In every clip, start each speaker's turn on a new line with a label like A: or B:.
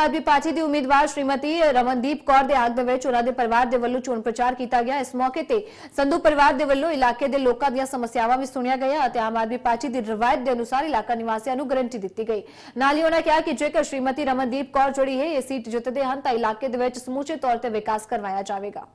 A: ਆਦਮੀ party ਦੀ ਉਮੀਦਵਾਰ ਸ਼੍ਰੀਮਤੀ ਰਮਨਦੀਪ ਕੌਰ ਦੇ ਆਗ ਦੇ ਵਿੱਚ ਉਹਨਾਂ ਦੇ ਪਰਿਵਾਰ ਦੇ ਵੱਲੋਂ ਚੋਣ ਪ੍ਰਚਾਰ ਕੀਤਾ ਗਿਆ। ਇਸ ਮੌਕੇ ਤੇ ਸੰਧੂ ਪਰਿਵਾਰ ਦੇ ਵੱਲੋਂ ਇਲਾਕੇ ਦੇ ਲੋਕਾਂ ਦੀਆਂ ਸਮੱਸਿਆਵਾਂ ਵੀ ਸੁਣੀਆਂ ਗਈਆਂ ਅਤੇ ਆਮ ਆਦਮੀ ਪਾਰਟੀ ਦੀ ਰਵਾਇਤ ਦੇ ਅਨੁਸਾਰ ਇਲਾਕਾ ਨਿਵਾਸੀਆਂ ਨੂੰ ਗਰੰਟੀ ਦਿੱਤੀ ਗਈ। ਨਾਲ ਹੀ ਉਹਨਾਂ ਕਿਹਾ ਕਿ ਜੇਕਰ ਸ਼੍ਰੀਮਤੀ ਰਮਨਦੀਪ ਕੌਰ ਜਿਹੜੀ ਹੈ, ਇਹ ਸੀਟ ਜਿੱਤਦੇ ਹਨ ਤਾਂ ਇਲਾਕੇ ਦੇ ਵਿੱਚ ਸਮੂਚੇ ਤੌਰ ਤੇ ਵਿਕਾਸ ਕਰਵਾਇਆ ਜਾਵੇਗਾ।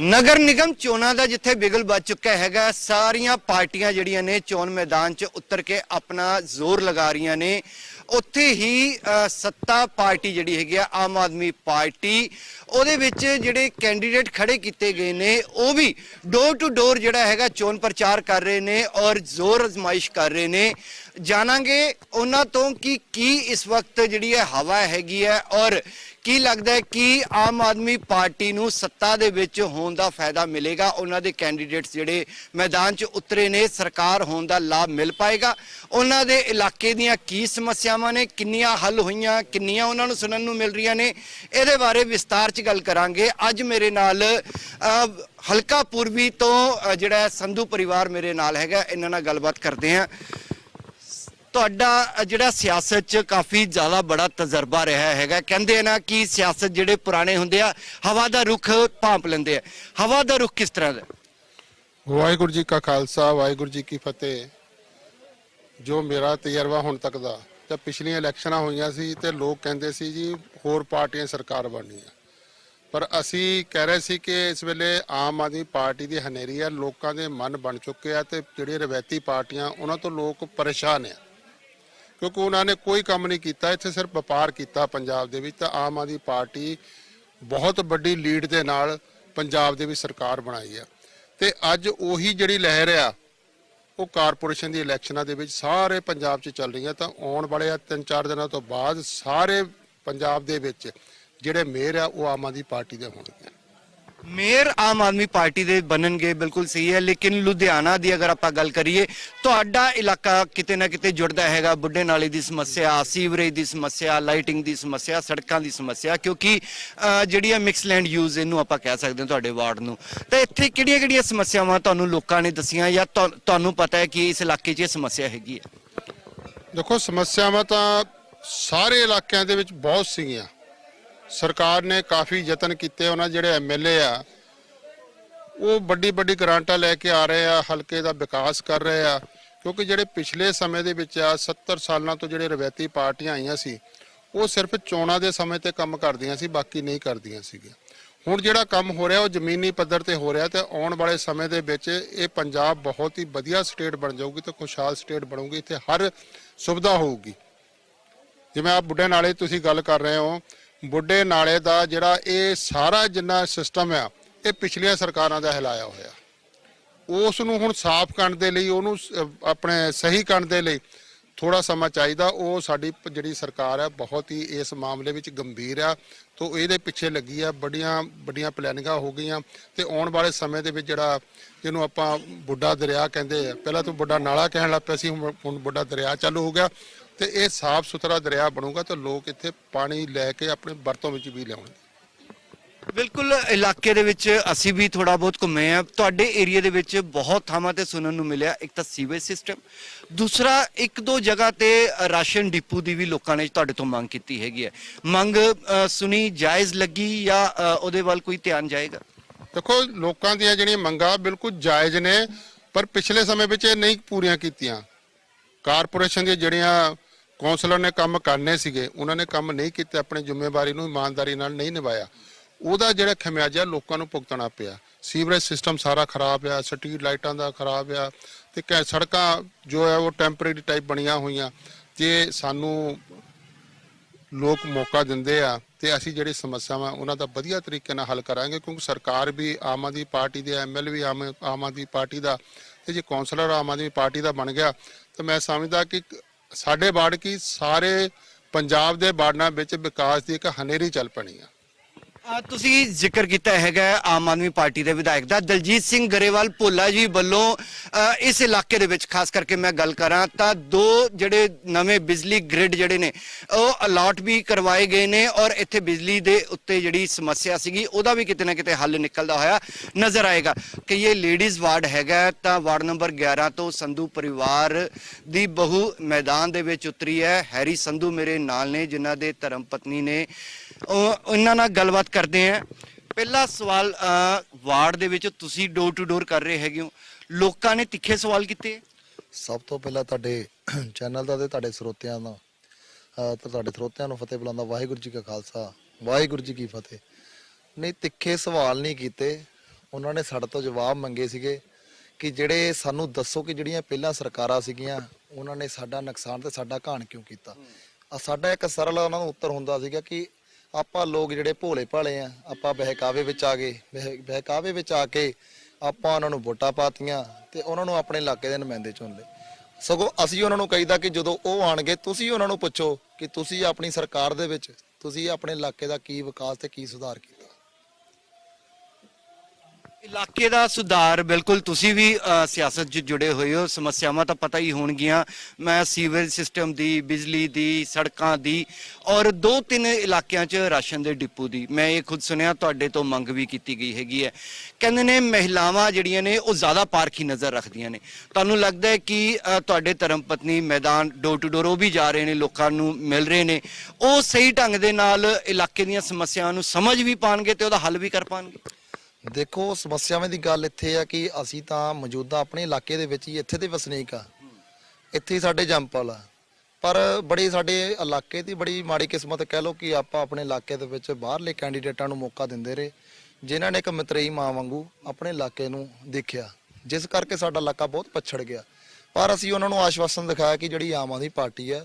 B: ਨਗਰ ਨਿਗਮ ਚੋਣਾਂ ਦਾ ਜਿੱਥੇ ਬਿਗਲ ਵੱਜ ਚੁੱਕਾ ਹੈਗਾ, ਸਾਰੀਆਂ ਪਾਰਟੀਆਂ ਜਿਹੜੀਆਂ ਨੇ ਚੋਣ ਮੈਦਾਨ 'ਚ ਉਤਰ ਕੇ ਆਪਣਾ ਜ਼ੋਰ ਲਗਾ ਰਹੀਆਂ ਨੇ। ਉੱਥੇ ਹੀ ਸੱਤਾ ਪਾਰਟੀ ਜਿਹੜੀ ਹੈਗੀ ਆ, ਆਮ ਆਦਮੀ ਪਾਰਟੀ, ਉਹਦੇ ਵਿੱਚ ਜਿਹੜੇ ਕੈਂਡੀਡੇਟ ਖੜੇ ਕੀਤੇ ਗਏ ਨੇ, ਉਹ ਵੀ ਡੋਰ ਟੂ ਡੋਰ ਜਿਹੜਾ ਹੈਗਾ ਚੋਣ ਪ੍ਰਚਾਰ ਕਰ ਰਹੇ ਨੇ ਔਰ ਜ਼ੋਰ ਅਜ਼ਮਾਇਸ਼ ਕਰ ਰਹੇ ਨੇ। ਜਾਣਾਂਗੇ ਉਹਨਾਂ ਤੋਂ ਕਿ ਕੀ ਇਸ ਵਕਤ ਜਿਹੜੀ ਹੈ ਹਵਾ ਹੈਗੀ ਹੈ ਔਰ ਕੀ ਲੱਗਦਾ ਹੈ ਕਿ ਆਮ ਆਦਮੀ ਪਾਰਟੀ ਨੂੰ ਸੱਤਾ ਦੇ ਵਿੱਚ ਹੋਣ ਦਾ ਫਾਇਦਾ ਮਿਲੇਗਾ। ਉਹਨਾਂ ਦੇ ਕੈਂਡੀਡੇਟਸ ਜਿਹੜੇ ਮੈਦਾਨ 'ਚ ਉਤਰੇ ਨੇ, ਸਰਕਾਰ ਹੋਣ ਦਾ ਲਾਭ ਮਿਲ ਪਾਏਗਾ। ਉਹਨਾਂ ਦੇ ਇਲਾਕੇ ਦੀਆਂ ਕੀ ਸਮੱਸਿਆਵਾਂ ਨੇ, ਕਿੰਨੀਆਂ ਹੱਲ ਹੋਈਆਂ, ਕਿੰਨੀਆਂ ਉਹਨਾਂ ਨੂੰ ਸੁਣਨ ਨੂੰ ਮਿਲ ਰਹੀਆਂ ਨੇ, ਇਹਦੇ ਬਾਰੇ ਵਿਸਤਾਰ 'ਚ ਗੱਲ ਕਰਾਂਗੇ। ਅੱਜ ਮੇਰੇ ਨਾਲ ਹਲਕਾ ਪੂਰਬੀ ਤੋਂ ਜਿਹੜਾ ਸੰਧੂ ਪਰਿਵਾਰ ਮੇਰੇ ਨਾਲ ਹੈਗਾ, ਇਹਨਾਂ ਨਾਲ ਗੱਲਬਾਤ ਕਰਦੇ ਹਾਂ। ਤੁਹਾਡਾ ਜਿਹੜਾ ਸਿਆਸਤ 'ਚ ਕਾਫੀ ਜ਼ਿਆਦਾ ਬੜਾ ਤਜਰਬਾ ਰਿਹਾ ਹੈਗਾ। ਕਹਿੰਦੇ ਆ ਨਾ ਕਿ ਸਿਆਸਤ ਜਿਹੜੇ ਪੁਰਾਣੇ ਹੁੰਦੇ ਆ, ਹਵਾ ਦਾ ਰੁਖ ਭਾਂਪ ਲੈਂਦੇ ਆ। ਹਵਾ ਦਾ ਰੁਖ ਕਿਸ ਤਰ੍ਹਾਂ ਦਾ?
C: ਵਾਹਿਗੁਰੂ ਜੀ ਕਾ ਖਾਲਸਾ, ਵਾਹਿਗੁਰੂ ਜੀ ਕੀ ਫਤਿਹ। ਜੋ ਮੇਰਾ ਤਜਰਬਾ ਹੁਣ ਤੱਕ ਦਾ, ਤੇ ਪਿਛਲੀਆਂ ਇਲੈਕਸ਼ਨਾਂ ਹੋਈਆਂ ਸੀ ਤੇ ਲੋਕ ਕਹਿੰਦੇ ਸੀ ਜੀ, ਹੋਰ ਪਾਰਟੀਆਂ ਸਰਕਾਰ ਬਣਨੀ ਆ। ਪਰ ਅਸੀਂ ਕਹਿ ਰਹੇ ਸੀ ਕਿ ਇਸ ਵੇਲੇ ਆਮ ਆਦਮੀ ਪਾਰਟੀ ਦੀ ਹਨੇਰੀ ਆ, ਲੋਕਾਂ ਦੇ ਮਨ ਬਣ ਚੁੱਕੇ ਆ ਤੇ ਜਿਹੜੇ ਰਵਾਇਤੀ ਪਾਰਟੀਆਂ, ਉਹਨਾਂ ਤੋਂ ਲੋਕ ਪਰੇਸ਼ਾਨ ਆ। ਕਿਉਂਕਿ ਉਹਨਾਂ ਨੇ ਕੋਈ ਕੰਮ ਨਹੀਂ ਕੀਤਾ, ਇੱਥੇ ਸਿਰਫ ਵਪਾਰ ਕੀਤਾ ਪੰਜਾਬ ਦੇ ਵਿੱਚ ਤਾਂ ਆਮ ਆਦਮੀ ਪਾਰਟੀ ਬਹੁਤ ਵੱਡੀ ਲੀਡ ਦੇ ਨਾਲ ਪੰਜਾਬ ਦੇ ਵਿੱਚ ਸਰਕਾਰ ਬਣਾਈ ਆ। ਤੇ ਅੱਜ ਉਹੀ ਜਿਹੜੀ ਲਹਿਰ ਆ, ਉਹ ਕਾਰਪੋਰੇਸ਼ਨ ਦੀ ਇਲੈਕਸ਼ਨਾਂ ਦੇ ਵਿੱਚ ਸਾਰੇ ਪੰਜਾਬ 'ਚ ਚੱਲ ਰਹੀਆਂ ਤਾਂ ਆਉਣ ਵਾਲੇ 3-4 ਦਿਨਾਂ ਤੋਂ ਬਾਅਦ ਸਾਰੇ ਪੰਜਾਬ ਦੇ ਵਿੱਚ ਜਿਹੜੇ ਮੇਅਰ ਆ, ਉਹ ਆਮ ਆਦਮੀ ਪਾਰਟੀ ਦੇ ਹੋਣਗੇ।
B: ਮੇਅਰ ਆਮ ਆਦਮੀ ਪਾਰਟੀ ਦੇ ਬਣਨਗੇ ਬਿਲਕੁਲ ਸਹੀ ਹੈ ਲੇਕਿਨ ਲੁਧਿਆਣਾ ਦੀ ਅਗਰ ਆਪਾਂ ਗੱਲ ਕਰੀਏ ਤੁਹਾਡਾ ਇਲਾਕਾ ਕਿਤੇ ਨਾ ਕਿਤੇ ਜੁੜਦਾ ਹੈਗਾ ਬੁੱਢੇ ਨਾਲੇ ਦੀ ਸਮੱਸਿਆ ਸੀਵਰੇਜ ਦੀ ਸਮੱਸਿਆ ਲਾਈਟਿੰਗ ਦੀ ਸਮੱਸਿਆ ਸੜਕਾਂ ਦੀ ਸਮੱਸਿਆ ਕਿਉਂਕਿ ਅ, ਜਿਹੜੀ ਹੈ ਮਿਕਸ ਲੈਂਡ ਯੂਜ਼ ਇਹਨੂੰ ਆਪਾਂ ਕਹਿ ਸਕਦੇ ਹਾਂ ਤੁਹਾਡੇ ਵਾਰਡ ਨੂੰ। ਤਾਂ ਇੱਥੇ ਕਿਹੜੀਆਂ-ਕਿਹੜੀਆਂ ਸਮੱਸਿਆਵਾਂ ਤੁਹਾਨੂੰ ਲੋਕਾਂ ਨੇ ਦੱਸੀਆਂ ਜਾਂ ਤੁਹਾ- ਤੁਹਾਨੂੰ ਪਤਾ ਹੈ ਕਿ ਇਸ ਇਲਾਕੇ 'ਚ ਇਹ ਸਮੱਸਿਆ ਹੈਗੀ ਹੈ?
C: ਦੇਖੋ ਸਮੱਸਿਆਵਾਂ ਤਾਂ ਸਾਰੇ ਇਲਾਕਿਆਂ ਦੇ ਵਿੱਚ ਬਹੁਤ ਸੀਗੀਆਂ। ਸਰਕਾਰ ਨੇ ਕਾਫੀ ਯਤਨ ਕੀਤੇ, ਉਹਨਾਂ ਜਿਹੜੇ ਐਮਐਲਏ ਆ, ਉਹ ਵੱਡੀ ਵੱਡੀ ਗ੍ਰਾਂਟਾਂ ਲੈ ਕੇ ਆ ਰਹੇ ਆ, ਹਲਕੇ ਦਾ ਵਿਕਾਸ ਕਰ ਰਹੇ ਆ, ਕਿਉਂਕਿ ਜਿਹੜੇ ਪਿਛਲੇ ਸਮੇਂ ਦੇ ਵਿੱਚ ਆ 70 ਸਾਲਾਂ ਤੋਂ ਜਿਹੜੇ ਰਵੈਤੀ ਪਾਰਟੀਆਂ ਆਈਆਂ ਸੀ, ਉਹ ਸਿਰਫ ਚੋਣਾਂ ਦੇ ਸਮੇਂ ਤੇ ਕੰਮ ਕਰਦੀਆਂ ਸੀ, ਬਾਕੀ ਨਹੀਂ ਕਰਦੀਆਂ ਸੀਗੀਆਂ। ਹੁਣ ਜਿਹੜਾ ਕੰਮ ਹੋ ਰਿਹਾ, ਉਹ ਜ਼ਮੀਨੀ ਪੱਧਰ ਤੇ ਹੋ ਰਿਹਾ ਤੇ ਆਉਣ ਵਾਲੇ ਸਮੇਂ ਦੇ ਵਿੱਚ ਇਹ ਪੰਜਾਬ ਬਹੁਤ ਹੀ ਵਧੀਆ ਸਟੇਟ ਬਣ ਜਾਊਗੀ ਤੇ ਖੁਸ਼ਹਾਲ ਸਟੇਟ ਬਣੂਗੀ, ਇੱਥੇ ਹਰ ਸੁਵਿਧਾ ਹੋਊਗੀ। ਜਿਵੇਂ ਆਪ ਬੁੱਢੇ ਨਾਲੇ ਤੁਸੀਂ ਗੱਲ ਕਰ ਰਹੇ ਹੋ ਬੁੱਢੇ ਨਾਲੇ ਦਾ ਜਿਹੜਾ ਇਹ ਸਾਰਾ ਜਿੰਨਾ ਸਿਸਟਮ ਆ, ਇਹ ਪਿਛਲੀਆਂ ਸਰਕਾਰਾਂ ਦਾ ਹਿਲਾਇਆ ਹੋਇਆ। ਉਸ ਨੂੰ ਹੁਣ ਸਾਫ਼ ਕਰਨ ਦੇ ਲਈ, ਉਹਨੂੰ ਆਪਣੇ ਸਹੀ ਕਰਨ ਦੇ ਲਈ ਥੋੜਾ ਸਮਾਂ ਚਾਹੀਦਾ। ਉਹ ਸਾਡੀ ਪ- ਜਿਹੜੀ ਸਰਕਾਰ ਹੈ ਬਹੁਤ ਹੀ ਇਸ ਮਾਮਲੇ ਵਿੱਚ ਗੰਭੀਰ ਆ। ਤੋਂ ਇਹਦੇ ਪਿੱਛੇ ਲੱਗੀ ਆ, ਬੜੀਆਂ ਵੱਡੀਆਂ ਪਲੈਨਿੰਗਾਂ ਹੋ ਗਈਆਂ ਤੇ ਆਉਣ ਵਾਲੇ ਸਮੇਂ ਦੇ ਵਿੱਚ ਜਿਹੜਾ ਜਿਹਨੂੰ ਆਪਾਂ ਬੁੱਢਾ ਦਰਿਆ ਕਹਿੰਦੇ ਆ, ਪਹਿਲਾਂ ਤੋਂ ਬੁੱਢਾ ਨਾਲਾ ਕਹਿਣ ਲੱਗ ਪਿਆ ਸੀ, ਹੁਣ ਹੁਣ ਬੁੱਢਾ ਦਰਿਆ ਚਾਲੂ ਹੋ ਗਿਆ। ਤੇ ਇਹ ਸਾਫ਼ ਸੁਥਰਾ ਦਰਿਆ ਬਣੂਗਾ ਤਾਂ ਲੋਕ ਇੱਥੇ ਪਾਣੀ ਲੈ ਕੇ ਆਪਣੇ ਵਰਤੋਂ ਵਿੱਚ ਵੀ ਲਿਆਉਣਗੇ।
B: ਬਿਲਕੁਲ ਇਲਾਕੇ ਦੇ ਵਿੱਚ ਅਸੀਂ ਵੀ ਥੋੜਾ ਬਹੁਤ ਘੁੰਮੇ ਆ ਤੁਹਾਡੇ ਏਰੀਆ ਦੇ ਵਿੱਚ ਬਹੁਤ ਥਾਵਾਂ ਤੇ ਸੁਣਨ ਨੂੰ ਮਿਲਿਆ। ਇੱਕ ਤਾਂ ਸੀਵੇਜ ਸਿਸਟਮ ਦੂਸਰਾ ਇੱਕ ਦੋ ਜਗ੍ਹਾ ਤੇ ਰਾਸ਼ਨ ਡਿਪੂ ਦੀ ਵੀ ਲੋਕਾਂ ਨੇ ਤੁਹਾਡੇ ਤੋਂ ਮੰਗ ਕੀਤੀ ਹੈਗੀ ਹੈ। ਮੰਗ ਸੁਣੀ ਜਾਇਜ਼ ਲੱਗੀ ਜਾਂ ਉਹਦੇ ਵੱਲ ਕੋਈ ਧਿਆਨ ਜਾਏਗਾ?
C: ਦੇਖੋ ਲੋਕਾਂ ਦੀਆਂ ਜਿਹੜੀਆਂ ਮੰਗਾਂ ਬਿਲਕੁਲ ਜਾਇਜ਼ ਨੇ ਪਰ ਪਿਛਲੇ ਸਮੇਂ ਵਿੱਚ ਇਹ ਨਹੀਂ ਪੂਰੀਆਂ ਕੀਤੀਆਂ। ਕਾਰਪੋਰੇਸ਼ਨ ਦੀਆਂ ਜਿਹੜੀਆਂ ਕੌਂਸਲਰ ਨੇ ਕੰਮ ਕਰਨੇ ਸੀਗੇ, ਉਹਨਾਂ ਨੇ ਕੰਮ ਨਹੀਂ ਕੀਤੇ, ਆਪਣੀ ਜ਼ਿੰਮੇਵਾਰੀ ਨੂੰ ਇਮਾਨਦਾਰੀ ਨਾਲ ਨਹੀਂ ਨਿਭਾਇਆ। ਉਹਦਾ ਜਿਹੜਾ ਖਮਿਆਜਾ ਲੋਕਾਂ ਨੂੰ ਭੁਗਤਣਾ ਪਿਆ। ਸੀਵਰੇਜ ਸਿਸਟਮ ਸਾਰਾ ਖਰਾਬ ਆ, ਸਟਰੀਟ ਲਾਈਟਾਂ ਦਾ ਖਰਾਬ ਆ, ਤੇ ਕੈ, ਸੜਕਾਂ ਜੋ ਹੈ ਉਹ ਟੈਂਪਰੇਰੀ ਟਾਈਪ ਬਣੀਆਂ ਹੋਈਆਂ। ਜੇ ਸਾਨੂੰ ਲੋਕ ਮੌਕਾ ਦਿੰਦੇ ਆ, ਤੇ ਅਸੀਂ ਜਿਹੜੀ ਸਮੱਸਿਆਵਾਂ ਉਹਨਾਂ ਦਾ ਵਧੀਆ ਤਰੀਕੇ ਨਾਲ ਹੱਲ ਕਰਾਂਗੇ, ਕਿਉਂਕਿ ਸਰਕਾਰ ਵੀ ਆਮ ਆਦਮੀ ਪਾਰਟੀ ਦੇ ਐਮਐਲ ਵੀ ਆਮ ਆਮ ਆਦਮੀ ਪਾਰਟੀ ਦਾ, ਤੇ ਜੇ ਕੌਂਸਲਰ ਆਮ ਆਦਮੀ ਪਾਰਟੀ ਦਾ ਬਣ ਗਿਆ, ਤਾਂ ਮੈਂ ਸਮਝਦਾ ਕਿ ਸਾਡੇ ਵਾਰਡ ਕੀ ਸਾਰੇ ਪੰਜਾਬ ਦੇ ਵਾਰਡਾਂ ਵਿੱਚ ਵਿਕਾਸ ਦੀ ਇੱਕ ਹਨੇਰੀ ਚੱਲ ਪਣੀ ਆ।
B: ਤੁਸੀਂ ਜ਼ਿਕਰ ਕੀਤਾ ਹੈਗਾ ਆਮ ਆਦਮੀ ਪਾਰਟੀ ਦੇ ਵਿਧਾਇਕ ਦਾ, ਦਲਜੀਤ ਸਿੰਘ ਗਰੇਵਾਲ ਭੋਲਾ ਜੀ ਵੱਲੋਂ ਇਸ ਇਲਾਕੇ ਦੇ ਵਿੱਚ ਖਾਸ ਕਰਕੇ ਮੈਂ ਗੱਲ ਕਰਾਂ ਤਾਂ ਦੋ ਜਿਹੜੇ ਨਵੇਂ ਬਿਜਲੀ ਗ੍ਰਿਡ ਜਿਹੜੇ ਨੇ, ਉਹ ਅਲਾਟ ਵੀ ਕਰਵਾਏ ਗਏ ਨੇ ਔਰ ਇੱਥੇ ਬਿਜਲੀ ਦੇ ਉੱਤੇ ਜਿਹੜੀ ਸਮੱਸਿਆ ਸੀਗੀ, ਉਹਦਾ ਵੀ ਕਿਤੇ ਨਾ ਕਿਤੇ ਹੱਲ ਨਿਕਲਦਾ ਹੋਇਆ ਨਜ਼ਰ ਆਏਗਾ। ਕਿ ਇਹ ਲੇਡੀਜ਼ ਵਾਰਡ ਹੈਗਾ ਤਾਂ ਵਾਰਡ ਨੰਬਰ 11 ਤੋਂ ਸੰਧੂ ਪਰਿਵਾਰ ਦੀ ਬਹੂ ਮੈਦਾਨ ਦੇ ਵਿੱਚ ਉਤਰੀ ਹੈ। ਹੈਰੀ ਸੰਧੂ ਮੇਰੇ ਨਾਲ ਨੇ, ਜਿਨ੍ਹਾਂ ਦੇ ਧਰਮ ਪਤਨੀ ਨੇ ਉਹ ਉਹਨਾਂ ਨਾਲ ਗੱਲਬਾਤ ਕਰਦੇ ਆ ਪਹਿਲਾ ਸਵਾਲ ਵਾਰਡ ਦੇ ਵਿੱਚ ਤੁਸੀਂ ਡੋਰ ਟੂ ਡੋਰ ਕਰ ਰਹੇ ਹੈਗੇ ਹੋ। ਲੋਕਾਂ ਨੇ ਤਿੱਖੇ ਸਵਾਲ ਕੀਤੇ।
D: ਸਭ ਤੋਂ ਪਹਿਲਾਂ ਤੁਹਾਡੇ ਚੈਨਲ ਦਾ ਤੇ ਤੁਹਾਡੇ ਸਰੋਤਿਆਂ ਦਾ ਤੇ ਤੁਹਾਡੇ ਸਰੋਤਿਆਂ ਨੂੰ ਫਤਿਹ ਬੁਲਾਉਂਦਾ ਵਾਹਿਗੁਰੂ ਜੀ ਕਾ ਖਾਲਸਾ, ਵਾਹਿਗੁਰੂ ਜੀ ਕੀ ਫਤਿਹ। ਨਹੀਂ, ਤਿੱਖੇ ਸਵਾਲ ਨਹੀਂ ਕੀਤੇ। ਉਹਨਾਂ ਨੇ ਸਾਡੇ ਤੋਂ ਜਵਾਬ ਮੰਗੇ ਸੀਗੇ ਕਿ ਜਿਹੜੇ ਸਾਨੂੰ ਦੱਸੋ ਕਿ ਜਿਹੜੀਆਂ ਪਹਿਲਾਂ ਸਰਕਾਰਾਂ ਸੀਗੀਆਂ, ਉਹਨਾਂ ਨੇ ਸਾਡਾ ਨੁਕਸਾਨ ਤੇ ਸਾਡਾ ਘਾਣ ਕਿਉਂ ਕੀਤਾ? ਆ ਸਾਡਾ ਇੱਕ ਸਰਲ ਉਹਨਾਂ ਨੂੰ ਉੱਤਰ ਹੁੰਦਾ ਸੀਗਾ ਕਿ ਆਪਾਂ ਲੋਕ ਜਿਹੜੇ ਭੋਲੇ ਭਾਲੇ ਆ, ਆਪਾਂ ਬਹਿਕਾਵੇ ਵਿੱਚ ਆ ਗਏ, ਬਹਿ- ਬਹਿਕਾਵੇ ਵਿੱਚ ਆ ਕੇ ਆਪਾਂ ਉਹਨਾਂ ਨੂੰ ਵੋਟਾਂ ਪਾਤੀਆਂ ਤੇ ਉਹਨਾਂ ਨੂੰ ਆਪਣੇ ਇਲਾਕੇ ਦੇ ਨੁਮਾਇੰਦੇ ਚੁਣਦੇ ਸਗੋਂ ਅਸੀਂ ਉਹਨਾਂ ਨੂੰ ਕਹੀਦਾ ਕਿ ਜਦੋਂ ਉਹ ਆਣਗੇ, ਤੁਸੀਂ ਉਹਨਾਂ ਨੂੰ ਪੁੱਛੋ ਕਿ ਤੁਸੀਂ ਆਪਣੀ ਸਰਕਾਰ ਦੇ ਵਿੱਚ, ਤੁਸੀਂ ਆਪਣੇ ਇਲਾਕੇ ਦਾ ਕੀ ਵਿਕਾਸ ਤੇ ਕੀ ਸੁਧਾਰ ਕੀਤਾ।
B: ਇਲਾਕੇ ਦਾ ਸੁਧਾਰ ਬਿਲਕੁਲ ਤੁਸੀਂ ਵੀ ਅ, ਸਿਆਸਤ 'ਚ ਜੁੜੇ ਹੋਏ ਹੋ ਸਮੱਸਿਆਵਾਂ ਤਾਂ ਪਤਾ ਹੀ ਹੋਣਗੀਆਂ। ਮੈਂ ਸੀਵਰੇਜ ਸਿਸਟਮ ਦੀ ਬਿਜਲੀ ਦੀ ਸੜਕਾਂ ਦੀ ਔਰ ਦੋ ਤਿੰਨ ਇਲਾਕਿਆਂ 'ਚ ਰਾਸ਼ਨ ਦੇ ਡਿਪੂ ਦੀ। ਮੈਂ ਇਹ ਖੁਦ ਸੁਣਿਆ ਤੁਹਾਡੇ ਤੋਂ ਮੰਗ ਵੀ ਕੀਤੀ ਗਈ ਹੈਗੀ ਹੈ। ਕਹਿੰਦੇ ਨੇ ਮਹਿਲਾਵਾਂ ਜਿਹੜੀਆਂ ਨੇ ਉਹ ਜ਼ਿਆਦਾ ਪਾਰਖੀ ਨਜ਼ਰ ਰੱਖਦੀਆਂ ਨੇ। ਤੁਹਾਨੂੰ ਲੱਗਦਾ ਹੈ ਕਿ ਅ, ਤੁਹਾਡੇ ਧਰਮ ਪਤਨੀ ਮੈਦਾਨ ਡੋਰ ਟੂ ਡੋਰ ਉਹ ਵੀ ਜਾ ਰਹੇ ਨੇ ਲੋਕਾਂ ਨੂੰ ਮਿਲ ਰਹੇ ਨੇ। ਉਹ ਸਹੀ ਢੰਗ ਦੇ ਨਾਲ ਇਲਾਕੇ ਦੀਆਂ ਸਮੱਸਿਆਵਾਂ ਨੂੰ ਸਮਝ ਵੀ ਪਾਣਗੇ ਤੇ ਉਹਦਾ ਹੱਲ ਵੀ ਕਰ ਪਾਣਗੇ?
D: ਦੇਖੋ, ਸਮੱਸਿਆਵਾਂ ਦੀ ਗੱਲ ਇੱਥੇ ਆ ਕਿ ਅਸੀਂ ਤਾਂ ਮੌਜੂਦਾ ਆਪਣੇ ਇਲਾਕੇ ਦੇ ਵਿੱਚ ਹੀ ਇੱਥੇ ਦੇ ਵਸਨੀਕ ਆ। ਇੱਥੇ ਹੀ ਸਾਡੇ ਜੰਪਲ ਆ। ਪਰ ਬੜੀ ਸਾਡੇ ਇਲਾਕੇ ਦੀ ਬੜੀ ਮਾੜੀ ਕਿਸਮਤ ਕਹਿ ਲਓ ਕਿ ਆਪਾਂ ਆਪਣੇ ਇਲਾਕੇ ਦੇ ਵਿੱਚ ਬਾਹਰਲੇ ਕੈਂਡੀਡੇਟਾਂ ਨੂੰ ਮੌਕਾ ਦਿੰਦੇ ਰਹੇ, ਜਿਨ੍ਹਾਂ ਨੇ ਇੱਕ ਮਤਰੇਈ ਮਾਂ ਵਾਂਗੂ ਆਪਣੇ ਇਲਾਕੇ ਨੂੰ ਦੇਖਿਆ, ਜਿਸ ਕਰਕੇ ਸਾਡਾ ਇਲਾਕਾ ਬਹੁਤ ਪਛੜ ਗਿਆ। ਪਰ ਅਸੀਂ ਉਹਨਾਂ ਨੂੰ ਆਸ਼ਵਾਸਨ ਦਿਖਾਇਆ ਕਿ ਜਿਹੜੀ ਆਮ ਆਦਮੀ ਪਾਰਟੀ ਹੈ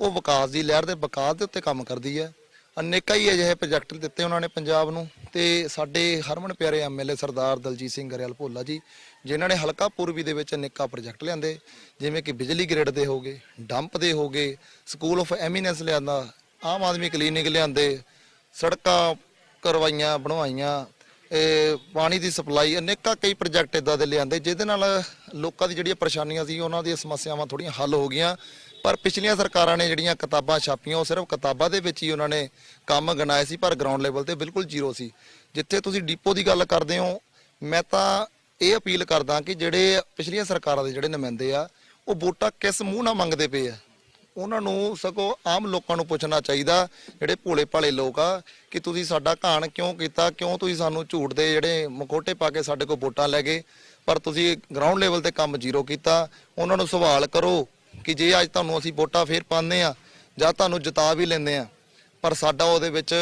D: ਉਹ ਵਿਕਾਸ ਦੀ ਲਹਿਰ ਦੇ ਵਿਕਾਸ ਦੇ ਉੱਤੇ ਕੰਮ ਕਰਦੀ ਹੈ ਅਨੇਕਾਂ ਹੀ ਅਜਿਹੇ ਪ੍ਰੋਜੈਕਟ ਦਿੱਤੇ ਉਹਨਾਂ ਨੇ ਪੰਜਾਬ ਨੂੰ ਤੇ ਸਾਡੇ ਹਰਮਨ ਪਿਆਰੇ ਐਮਐਲਏ ਸਰਦਾਰ ਦਲਜੀਤ ਸਿੰਘ ਗਰੇਵਾਲ ਭੋਲਾ ਜੀ, ਜਿਨ੍ਹਾਂ ਨੇ ਹਲਕਾ ਪੂਰਬੀ ਦੇ ਵਿੱਚ ਅਨੇਕਾਂ ਪ੍ਰੋਜੈਕਟ ਲਿਆਂਦੇ, ਜਿਵੇਂ ਕਿ ਬਿਜਲੀ ਗ੍ਰਿਡ ਦੇ ਹੋਗੇ ਡੰਪ ਦੇ ਹੋਗੇ ਸਕੂਲ ਆਫ ਐਮੀਨੈਂਸ ਲਿਆਂਦਾ, ਆਮ ਆਦਮੀ ਕਲੀਨਿਕ ਲਿਆਂਦੇ, ਸੜਕਾਂ ਕਰਵਾਈਆਂ, ਬਣਵਾਈਆਂ ਪਾਣੀ ਦੀ ਸਪਲਾਈ ਅਨੇਕਾਂ ਕਈ ਪ੍ਰੋਜੈਕਟ ਇਦਾਂ ਦੇ ਲਿਆਂਦੇ, ਜਿਹਦੇ ਨਾਲ ਲੋਕਾਂ ਦੀ ਜਿਹੜੀਆਂ ਪਰੇਸ਼ਾਨੀਆਂ ਸੀ, ਉਹਨਾਂ ਦੀਆਂ ਸਮੱਸਿਆਵਾਂ ਥੋੜੀਆਂ ਹੱਲ ਹੋ ਗਈਆਂ। ਪਰ ਪਿਛਲੀਆਂ ਸਰਕਾਰਾਂ ਨੇ ਜਿਹੜੀਆਂ ਕਿਤਾਬਾਂ ਛਾਪੀਆਂ, ਉਹ ਸਿਰਫ ਕਿਤਾਬਾਂ ਦੇ ਵਿੱਚ ਹੀ ਉਹਨਾਂ ਨੇ ਕੰਮ ਗਣਾਏ ਸੀ, ਪਰ ਗਰਾਊਂਡ ਲੈਵਲ ਤੇ ਬਿਲਕੁਲ ਜ਼ੀਰੋ ਸੀ। ਜਿੱਥੇ ਤੁਸੀਂ ਡਿਪੋ ਦੀ ਗੱਲ ਕਰਦੇ ਹੋ, ਮੈਂ ਤਾਂ ਇਹ ਅਪੀਲ ਕਰਦਾ ਕਿ ਜਿਹੜੇ ਪਿਛਲੀਆਂ ਸਰਕਾਰਾਂ ਦੇ ਜਿਹੜੇ ਨੁਮਾਇੰਦੇ ਆ, ਉਹ ਵੋਟਾਂ ਕਿਸ ਮੂੰਹ ਨਾਲ ਮੰਗਦੇ ਪਏ ਆ। ਉਹਨਾਂ ਨੂੰ ਸਗੋਂ ਆਮ ਲੋਕਾਂ ਨੂੰ ਪੁੱਛਣਾ ਚਾਹੀਦਾ, ਜਿਹੜੇ ਭੋਲੇ ਭਾਲੇ ਲੋਕ ਆ, ਕਿ ਤੁਸੀਂ ਸਾਡਾ ਘਾਣ ਕਿਉਂ ਕੀਤਾ, ਕਿਉਂ ਤੁਸੀਂ ਸਾਨੂੰ ਝੂਠ ਦੇ ਜਿਹੜੇ ਮਕੋਟੇ ਪਾ ਕੇ ਸਾਡੇ ਕੋਲ ਵੋਟਾਂ ਲੈ ਗਏ, ਪਰ ਤੁਸੀਂ ਗਰਾਊਂਡ ਲੈਵਲ ਤੇ ਕੰਮ ਜ਼ੀਰੋ ਕੀਤਾ। ਉਹਨਾਂ ਨੂੰ ਸਵਾਲ ਕਰੋ ਕਿ ਜੇ ਅੱਜ ਤੁਹਾਨੂੰ ਅਸੀਂ ਵੋਟਾਂ ਫੇਰ ਪਾਉਂਦੇ ਆ ਜਾਂ ਤੁਹਾਨੂੰ ਜਿਤਾ ਵੀ ਲੈਂਦੇ ਆ ਪਰ ਸਾਡਾ ਉਹਦੇ ਵਿੱਚ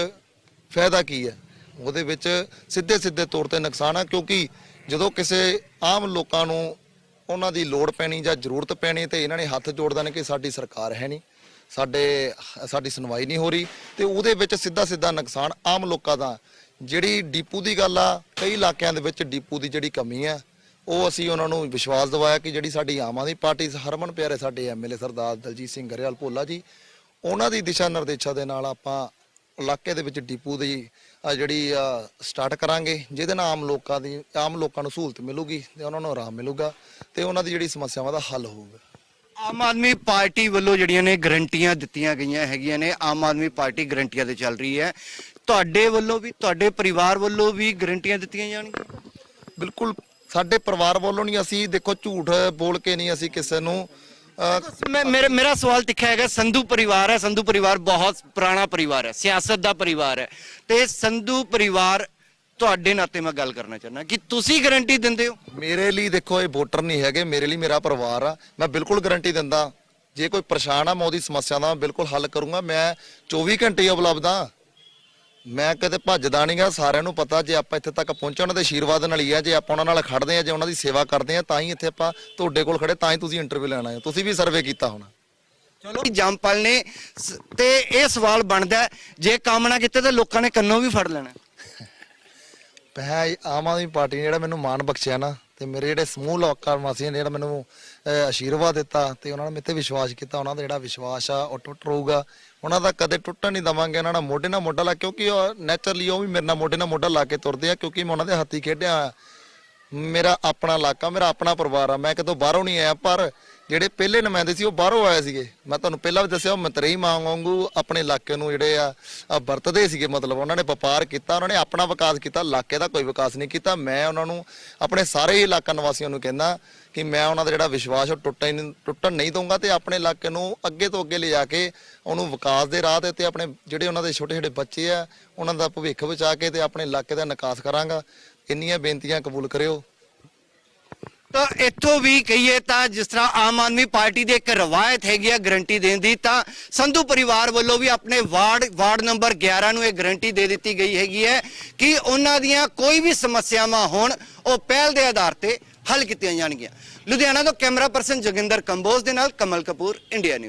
D: ਫਾਇਦਾ ਕੀ ਹੈ? ਉਹਦੇ ਵਿੱਚ ਸਿੱਧੇ ਸਿੱਧੇ ਤੌਰ ਤੇ ਨੁਕਸਾਨ ਆ, ਕਿਉਂਕਿ ਜਦੋਂ ਕਿਸੇ ਆਮ ਲੋਕਾਂ ਨੂੰ ਉਹਨਾਂ ਦੀ ਲੋੜ ਪੈਣੀ ਜਾਂ ਜ਼ਰੂਰਤ ਪੈਣੀ ਤੇ ਇਹਨਾਂ ਨੇ ਹੱਥ ਜੋੜ ਦੇਣ ਕਿ ਸਾਡੀ ਸਰਕਾਰ ਹੈ ਨਹੀਂ, ਸਾਡੇ, ਸਾਡੀ ਸੁਣਵਾਈ ਨਹੀਂ ਹੋ ਰਹੀ ਤੇ ਉਹਦੇ ਵਿੱਚ ਸਿੱਧਾ ਸਿੱਧਾ ਨੁਕਸਾਨ ਆਮ ਲੋਕਾਂ ਦਾ। ਜਿਹੜੀ ਡੀਪੂ ਦੀ ਗੱਲ ਆ, ਕਈ ਇਲਾਕਿਆਂ ਦੇ ਵਿੱਚ ਡੀਪੂ ਦੀ ਜਿਹੜੀ ਕਮੀ ਆ, ਉਹ ਅਸੀਂ ਉਹਨਾਂ ਨੂੰ ਵਿਸ਼ਵਾਸ ਦਿਵਾਇਆ ਕਿ ਜਿਹੜੀ ਸਾਡੀ ਆਮ ਆਦਮੀ ਪਾਰਟੀ ਹਰਮਨ ਪਿਆਰੇ ਸਾਡੇ ਐਮਐਲਏ ਸਰਦਾਰ ਦਲਜੀਤ ਸਿੰਘ ਗਰੇਵਾਲ ਭੋਲਾ ਜੀ, ਉਹਨਾਂ ਦੀ ਦਿਸ਼ਾ ਨਿਰਦੇਸ਼ਾਂ ਦੇ ਨਾਲ ਆਪਾਂ ਇਲਾਕੇ ਦੇ ਵਿੱਚ ਡੀਪੂ ਦੀ ਜਿਹੜੀ ਸਟਾਰਟ ਕਰਾਂਗੇ ਜਿਹਦੇ ਨਾਲ ਆਮ ਲੋਕਾਂ ਦੀ ਆਮ ਲੋਕਾਂ ਨੂੰ ਸਹੂਲਤ ਮਿਲੂਗੀ ਤੇ ਉਹਨਾਂ ਨੂੰ ਆਰਾਮ ਮਿਲੂਗਾ ਤੇ ਉਹਨਾਂ ਦੀ ਜਿਹੜੀ ਸਮੱਸਿਆਵਾਂ ਦਾ ਹੱਲ ਹੋਊਗਾ।
B: ਆਮ ਆਦਮੀ ਪਾਰਟੀ ਵੱਲੋਂ ਜਿਹੜੀਆਂ ਨੇ ਗਰੰਟੀਆਂ ਦਿੱਤੀਆਂ ਗਈਆਂ ਹੈਗੀਆਂ ਨੇ ਆਮ ਆਦਮੀ ਪਾਰਟੀ ਗਰੰਟੀਆਂ ਤੇ ਚੱਲ ਰਹੀ ਹੈ। ਤੁਹਾਡੇ ਵੱਲੋਂ ਵੀ ਤੁਹਾਡੇ ਪਰਿਵਾਰ ਵੱਲੋਂ ਵੀ ਗਰੰਟੀਆਂ ਦਿੱਤੀਆਂ ਜਾਣਗੀਆਂ?
D: ਬਿਲਕੁਲ ਸਾਡੇ ਪਰਿਵਾਰ ਵੱਲੋਂ ਨਹੀਂ ਅਸੀਂ ਦੇਖੋ ਝੂਠ ਬੋਲ ਕੇ ਨਹੀਂ ਅਸੀਂ ਕਿਸੇ ਨੂੰ
B: ਮੈਂ ਮੇਰੇ ਮੇਰਾ ਸਵਾਲ ਤਿੱਖਾ ਹੈਗਾ, ਸੰਧੂ ਪਰਿਵਾਰ ਹੈ, ਸੰਧੂ ਪਰਿਵਾਰ ਬਹੁਤ ਪੁਰਾਣਾ ਪਰਿਵਾਰ ਹੈ, ਸਿਆਸਤ ਦਾ ਪਰਿਵਾਰ ਹੈ। ਤੇ ਸੰਧੂ ਪਰਿਵਾਰ ਤੁਹਾਡੇ ਨਾਤੇ ਮੈਂ ਗੱਲ ਕਰਨਾ ਚਾਹੁੰਦਾ, ਕਿ ਤੁਸੀਂ ਗਰੰਟੀ ਦਿੰਦੇ ਹੋ?
D: ਮੇਰੇ ਲਈ ਦੇਖੋ, ਇਹ ਵੋਟਰ ਨਹੀਂ ਹੈਗੇ, ਮੇਰੇ ਲਈ ਮੇਰਾ ਪਰਿਵਾਰ ਆ, ਮੈਂ ਬਿਲਕੁਲ ਗਾਰੰਟੀ ਦਿੰਦਾ। ਜੇ ਕੋਈ ਪਰੇਸ਼ਾਨ ਆ, ਮੈਂ ਉਹਦੀ ਸਮੱਸਿਆ ਦਾ ਬਿਲਕੁਲ ਹੱਲ ਕਰੂੰਗਾ, ਮੈਂ 24 ਘੰਟੇ ਉਪਲਬਧ ਆ। ਮੈਂ ਕਦੇ ਭੱਜਦਾ ਨਹੀਂਗਾ ਸਾਰਿਆਂ ਨੂੰ ਪਤਾ ਜੇ ਆਪਾਂ ਇੱਥੇ ਤੱਕ ਪਹੁੰਚਣ ਉਹਨਾਂ ਦੇ ਆਸ਼ੀਰਵਾਦ ਨਾਲ ਹੀ ਆ। ਜੇ ਆਪਾਂ ਉਹਨਾਂ ਨਾਲ ਖੜਦੇ ਆ ਜੇ ਉਹਨਾਂ ਦੀ ਸੇਵਾ ਕਰਦੇ ਆ ਤਾਂ ਹੀ ਇੱਥੇ ਆਪਾਂ ਤੁਹਾਡੇ ਕੋਲ ਖੜੇ ਤਾਂ ਹੀ ਤੁਸੀਂ ਇੰਟਰਵਿਊ ਲੈਣ ਆਏ ਹੋ। ਤੁਸੀਂ ਵੀ ਸਰਵੇ ਕੀਤਾ ਹੋਣਾ।
B: ਚਲੋ ਜੰਪਲ ਨੇ ਸ- ਤੇ ਇਹ ਸਵਾਲ ਬਣਦਾ ਹੈ, ਜੇ ਕੰਮ ਨਾ ਕੀਤੇ ਤਾਂ ਲੋਕਾਂ ਨੇ ਕੰਨੋਂ ਵੀ ਫੜ ਲੈਣਾ।
D: ਮੈਂ ਆਮ ਆਦਮੀ ਪਾਰਟੀ ਨੇ ਜਿਹੜਾ ਮੈਨੂੰ ਮਾਣ ਬਖਸ਼ਿਆ ਨਾ ਤੇ ਮੇਰੇ ਜਿਹੜੇ ਸਮੂਹ ਲੋਕਾਂ ਵਾਸੀਆਂ ਨੇ ਜਿਹੜਾ ਮੈਨੂੰ ਅਹ, ਆਸ਼ੀਰਵਾਦ ਦਿੱਤਾ ਤੇ ਉਹਨਾਂ ਨੇ ਮੇਰੇ ਤੇ ਵਿਸ਼ਵਾਸ ਕੀਤਾ ਉਹਨਾਂ ਦਾ ਜਿਹੜਾ ਵਿਸ਼ਵਾਸ ਆ ਉਹ ਟੁੱਟ ਰਹੂਗਾ ਉਹਨਾਂ ਦਾ ਕਦੇ ਟੁੱਟਣ ਨਹੀਂ ਦਵਾਂਗੇ ਉਹਨਾਂ ਨਾਲ ਮੋਢੇ ਨਾਲ ਮੋਢਾ ਲਾ ਕਿਉਂਕਿ ਉਹ ਨੇਚਰਲੀ ਉਹ ਵੀ ਮੇਰੇ ਨਾਲ ਮੋਢੇ ਨਾਲ ਮੋਢਾ ਲਾ ਕੇ ਤੁਰਦੇ ਆ ਕਿਉਂਕਿ ਮੈਂ ਉਹਨਾਂ ਦੇ ਹੱਥੀ ਖੇਡਿਆ ਹੋਇਆ। ਮੇਰਾ ਆਪਣਾ ਇਲਾਕਾ, ਮੇਰਾ ਆਪਣਾ ਪਰਿਵਾਰ ਆ। ਮੈਂ ਕਿਤੋਂ ਬਾਹਰੋਂ ਨਹੀਂ ਆਇਆ, ਪਰ ਜਿਹੜੇ ਪਹਿਲੇ ਨੁਮਾਇੰਦੇ ਸੀ ਉਹ ਬਾਹਰੋਂ ਆਏ ਸੀਗੇ। ਮੈਂ ਤੁਹਾਨੂੰ ਪਹਿਲਾਂ ਵੀ ਦੱਸਿਆ, ਉਹ ਮਤਰੇਈ ਮਾਂ ਵਾਂਗੂ ਆਪਣੇ ਇਲਾਕੇ ਨੂੰ ਜਿਹੜੇ ਆ ਵਰਤਦੇ ਸੀਗੇ। ਮਤਲਬ ਉਹਨਾਂ ਨੇ ਵਪਾਰ ਕੀਤਾ, ਉਹਨਾਂ ਨੇ ਆਪਣਾ ਵਿਕਾਸ ਕੀਤਾ, ਇਲਾਕੇ ਦਾ ਕੋਈ ਵਿਕਾਸ ਨਹੀਂ ਕੀਤਾ। ਮੈਂ ਉਹਨਾਂ ਨੂੰ ਆਪਣੇ ਸਾਰੇ ਹੀ ਇਲਾਕਾ ਨਿਵਾਸੀਆਂ ਨੂੰ ਕਹਿੰਦਾ ਕਿ ਮੈਂ ਉਹਨਾਂ ਦਾ ਜਿਹੜਾ ਵਿਸ਼ਵਾਸ ਉਹ ਟੁੱਟਣ ਨਹੀਂ- ਟੁੱਟਣ ਨਹੀਂ ਦਊਂਗਾ ਤੇ ਆਪਣੇ ਇਲਾਕੇ ਨੂੰ ਅੱਗੇ ਤੋਂ ਅੱਗੇ ਲਿਜਾ ਕੇ ਉਹਨੂੰ ਵਿਕਾਸ ਦੇ ਰਾਹ ਤੇ ਤੇ ਆਪਣੇ ਜਿਹੜੇ ਉਹਨਾਂ ਦੇ ਛੋਟੇ ਛੋਟੇ ਬੱਚੇ ਆ, ਉਹਨਾਂ ਦਾ ਭਵਿੱਖ ਬਚਾ ਕੇ ਤੇ ਆਪਣੇ ਇਲਾਕੇ ਦਾ ਨਿਕਾਸ ਕਰਾਂਗਾ। ਇੰਨੀਆਂ ਬੇਨਤੀਆਂ ਕਬੂਲ ਕਰਿਓ?
B: ਤਾਂ ਇੱਥੋਂ ਵੀ ਕਹੀਏ ਤਾਂ ਜਿਸ ਤਰ੍ਹਾਂ ਆਮ ਆਦਮੀ ਪਾਰਟੀ ਦੀ ਇੱਕ ਰਵਾਇਤ ਹੈਗੀ ਆ ਗਰੰਟੀ ਦੇਣ ਦੀ, ਤਾਂ ਸੰਧੂ ਪਰਿਵਾਰ ਵੱਲੋਂ ਵੀ ਆਪਣੇ ਵਾਰਡ ਵਾਰਡ ਨੰਬਰ 11 ਨੂੰ ਇਹ ਗਰੰਟੀ ਦੇ ਦਿੱਤੀ ਗਈ ਹੈਗੀ ਹੈ ਕਿ ਉਹਨਾਂ ਦੀਆਂ ਕੋਈ ਵੀ ਸਮੱਸਿਆਵਾਂ ਹੋਣ, ਉਹ ਪਹਿਲ ਦੇ ਆਧਾਰ ਤੇ ਹੱਲ ਕੀਤੀਆਂ ਜਾਣਗੀਆਂ। ਲੁਧਿਆਣਾ ਤੋਂ ਕੈਮਰਾ ਪਰਸਨ ਜੋਗਿੰਦਰ ਕੰਬੋਜ ਦੇ ਨਾਲ ਕਮਲ ਕਪੂਰ, ਇੰਡੀਆ ਨਿਊਜ਼।